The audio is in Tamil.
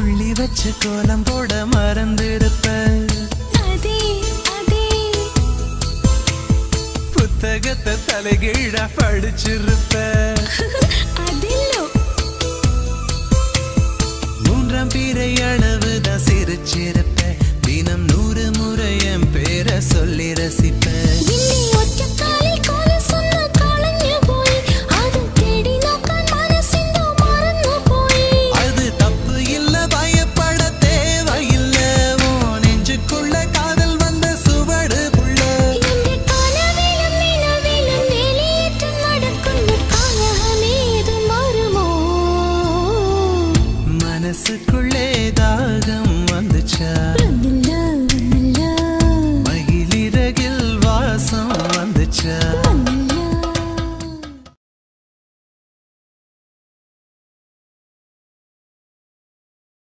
புள்ளி வச்சு கோலம் போட மறந்திருப்ப. புத்தகத்தை தலைகீழா படிச்சிருப்ப. மூன்றாம் பிறை அளவுதான் சிரிச்சிருப்ப. தினம் நூறு முறை என் பேரை சொல்லி ரசிப்ப. மனசுக்குள்ளே தாகம் வந்துச்சா?